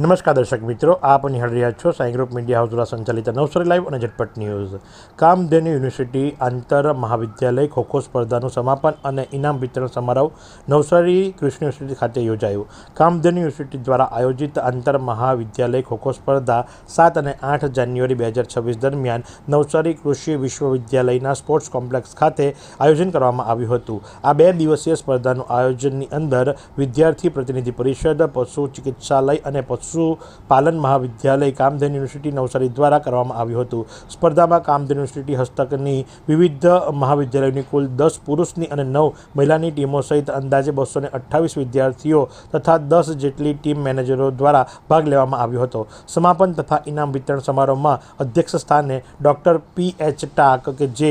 નમસ્કાર દર્શક મિત્રો, આપ નિહાળી રહ્યા છો સાઈ ગ્રુપ મીડિયા હાઉસ દ્વારા સંચાલિત નવસારી લાઈવ અને ઝટપટ ન્યૂઝ. કામધેનુ યુનિવર્સિટી આંતર મહાવિદ્યાલય ખોખો સ્પર્ધાનું સમાપન અને ઇનામ વિતરણ સમારોહ નવસારી કૃષિ યુનિવર્સિટી ખાતે યોજાયું. કામધેનુ યુનિવર્સિટી દ્વારા આયોજિત આંતર મહાવિદ્યાલય ખોખો સ્પર્ધા સાત અને આઠ જાન્યુઆરી બે હજાર છવ્વીસ દરમિયાન નવસારી કૃષિ વિશ્વવિદ્યાલયના સ્પોર્ટ્સ કોમ્પ્લેક્સ ખાતે આયોજન કરવામાં આવ્યું હતું. આ બે દિવસીય સ્પર્ધાનું આયોજનની અંદર વિદ્યાર્થી પ્રતિનિધિ પરિષદ, પશુ ચિકિત્સાલય અને પશુપાલન મહાવિદ્યાલય કામધેન યુનિવર્સિટી નવસારી દ્વારા કરવામાં આવ્યું હતું. સ્પર્ધામાં કામધેન યુનિવર્સિટી હસ્તકની વિવિધ મહાવિદ્યાલયોની કુલ દસ પુરુષની અને નવ મહિલાની ટીમો સહિત અંદાજે બસો અઠ્ઠાવીસ વિદ્યાર્થીઓ તથા દસ જેટલી ટીમ મેનેજરો દ્વારા ભાગ લેવામાં આવ્યો હતો. સમાપન તથા ઇનામ વિતરણ સમારોહમાં અધ્યક્ષ સ્થાને ડૉક્ટર પી એચ ટાક કે જે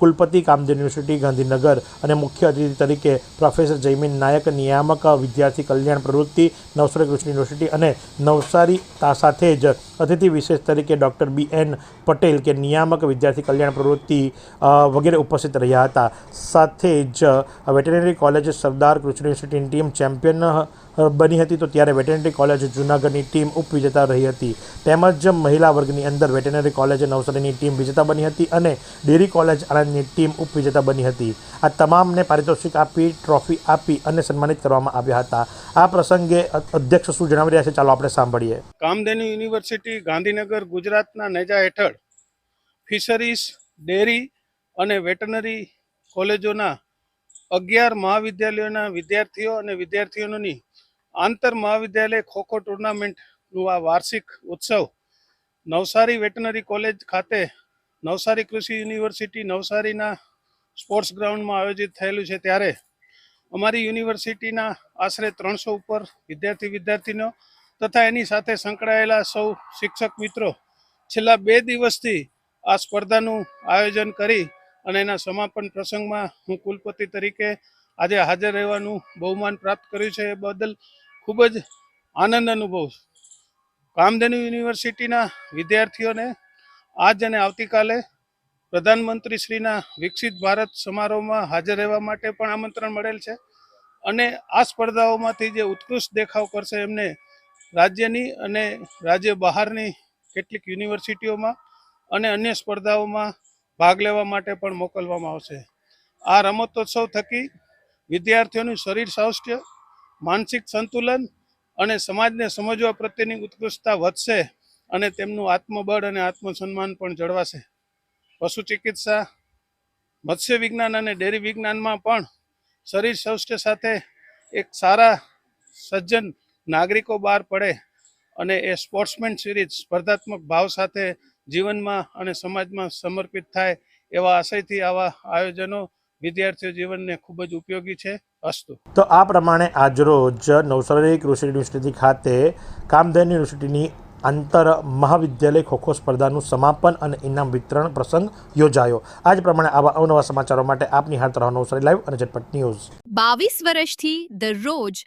કુલપતિ કામધેન યુનિવર્સિટી, ગાંધીનગર અને મુખ્ય અતિથિ તરીકે પ્રોફેસર જયમીન નાયક, નિયામક વિદ્યાર્થી કલ્યાણ પ્રવૃત્તિ, નવસારી કૃષિ યુનિવર્સિટી અને નવસારી સાથે જ અતિથિ વિશેષ તરીકે ડૉક્ટર બી એન પટેલ કે નિયામક વિદ્યાર્થી કલ્યાણ પ્રવૃત્તિ વગેરે ઉપસ્થિત રહ્યા હતા. સાથે જ વેટેનરી કોલેજ સરદાર કૃષ્ણ યુનિવર્સિટીની ટીમ ચેમ્પિયન બની હતી તો ત્યારે વેટેનરી કોલેજ જૂનાગઢની ટીમ ઉપવિજેતા રહી હતી. તેમજ મહિલા વર્ગની અંદર વેટેનરી કોલેજ નવસારીની ટીમ વિજેતા બની હતી અને ડેરી કોલેજ આણંદની ટીમ ઉપવિજેતા બની હતી. આ તમામને પારિતોષિક આપી, ટ્રોફી આપી અને સન્માનિત કરવામાં આવ્યા હતા. આ પ્રસંગે અધ્યક્ષ શું જણાવી રહ્યા છે? ચાલો આપણે સાંભળીએ. કામધેનુ યુનિવર્સિટી ગાંધીનગર ગુજરાતના નેજા હેઠળ ફિશરીઝ, ડેરી અને વેટનરી કોલેજોના અગિયાર મહાવિદ્યાલયોના વિદ્યાર્થીઓ અને વિદ્યાર્થીઓની આંતર મહાવિદ્યાલય ખોખો ટુર્નામેન્ટનું આ વાર્ષિક ઉત્સવ નવસારી વેટનરી કોલેજ ખાતે નવસારી કૃષિ યુનિવર્સિટી નવસારીના સ્પોર્ટ્સ ગ્રાઉન્ડમાં આયોજિત થયેલું છે. ત્યારે અમારી યુનિવર્સિટીના આશરે ત્રણસો ઉપર વિદ્યાર્થી વિદ્યાર્થીનો તથા એની સાથે સંકળાયેલા સૌ શિક્ષક મિત્રો છેલ્લા બે દિવસથી આ સ્પર્ધાનું આયોજન કરી અને એના સમાપન પ્રસંગમાં હું કુલપતિ તરીકે આજે હાજર રહેવાનું બહુમાન પ્રાપ્ત કર્યું છે એ બદલ ખૂબ જ આનંદ અનુભવ. કામધેનુ યુનિવર્સિટીના વિદ્યાર્થીઓને આજ અને આવતીકાલે પ્રધાનમંત્રીશ્રીના વિકસિત ભારત સમારોહમાં હાજર રહેવા માટે પણ આમંત્રણ મળેલ છે અને આ સ્પર્ધાઓમાંથી જે ઉત્કૃષ્ટ દેખાવ કરશે એમને રાજ્યની અને રાજ્ય બહારની કેટલીક યુનિવર્સિટીઓમાં અને અન્ય સ્પર્ધાઓમાં ભાગ લેવા માટે પણ મોકલવામાં આવશે. આ રમતોત્સવ થકી વિદ્યાર્થીઓનું શરીર સ્વાસ્થ્ય, માનસિક સંતુલન અને સમાજને સમજવા પ્રત્યેની ઉત્કૃષ્ટતા વધશે અને તેમનું આત્મબળ અને આત્મસન્માન પણ જળવાશે. પશુ ચિકિત્સા, મત્સ્ય વિજ્ઞાન અને ડેરી વિજ્ઞાનમાં પણ શરીર સ્વાસ્થ્ય સાથે એક સારા સજ્જન નાગરિકો બહાર પડે અને એ સ્પોર્ટ્સમેન સિરીઝ સ્પર્ધાત્મક ભાવ સાથે જીવનમાં અને સમાજમાં સમર્પિત થાય એવા આશયથી આવા આયોજનો વિદ્યાર્થીઓ જીવનને ખૂબ જ ઉપયોગી છે. અસ્તુ. તો આ પ્રમાણે આજરોજ નવસારી કૃષિ યુનિવર્સિટી ખાતે કામધેન યુનિવર્સિટીની આંતર મહાવિદ્યાલય ખોખો સ્પર્ધાનું સમાપન અને ઇનામ વિતરણ પ્રસંગ યોજાયો. આજ પ્રમાણે આવા અવનવા સમાચારો માટે આપની હાથ રહો નવસારી લાઈવ અને ઝટપટ ન્યૂઝ. બાવીસ વર્ષથી દરરોજ